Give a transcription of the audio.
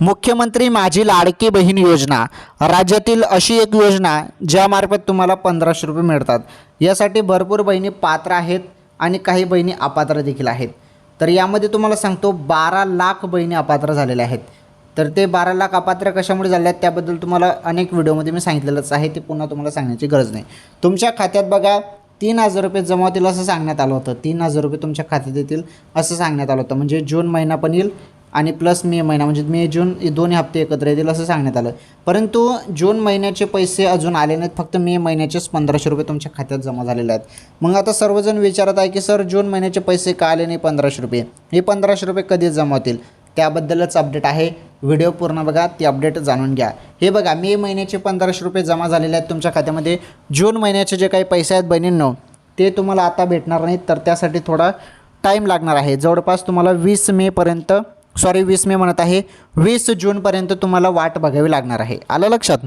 मुख्यमंत्री माझी लाडकी बहीण योजना. राज्यातील अशी एक योजना ज्यामार्फत तुम्हाला पंधराशे रुपये मिळतात. यासाठी भरपूर बहिणी पात्र आहेत आणि काही बहिणी अपात्र देखील आहेत. तर यामध्ये तुम्हाला सांगतो बारा लाख बहिणी अपात्र झालेल्या आहेत. तर ते बारा लाख अपात्र कशामुळे झाले आहेत त्याबद्दल तुम्हाला अनेक व्हिडिओमध्ये मी सांगितलेलंच आहे ते पुन्हा तुम्हाला सांगण्याची गरज नाही. तुमच्या खात्यात बघा तीन हजार रुपये जमा होतील असं सांगण्यात आलं होतं. तीन हजार रुपये तुमच्या खात्यात येतील असं सांगण्यात आलं होतं. म्हणजे जून महिना पण येईल आणि प्लस मे महिना म्हणजे मे जून हे दोन्ही हप्ते एकत्र येतील असं सांगण्यात आलं. परंतु जून महिन्याचे पैसे अजून आले नाहीत फक्त मे महिन्याचेच पंधराशे रुपये तुमच्या खात्यात जमा झालेले आहेत. मग आता सर्वजण विचारत आहे की सर जून महिन्याचे पैसे का आले नाही पंधराशे रुपये? हे पंधराशे रुपये कधी जमा होतील? त्याबद्दलच अपडेट आहे. व्हिडिओ पूर्ण बघा ती अपडेट जाणून घ्या. हे बघा मे महिन्याचे पंधराशे रुपये जमा झालेले आहेत तुमच्या खात्यामध्ये. जून महिन्याचे जे काही पैसे आहेत बहिणींनो ते तुम्हाला आता भेटणार नाहीत तर त्यासाठी थोडा टाईम लागणार आहे. जवळपास तुम्हाला वीस मेपर्यंत सॉरी वीस मे म्हणत आहे. वीस जूनपर्यंत तुम्हाला वाट बघावी लागणार आहे. आलं लक्षात?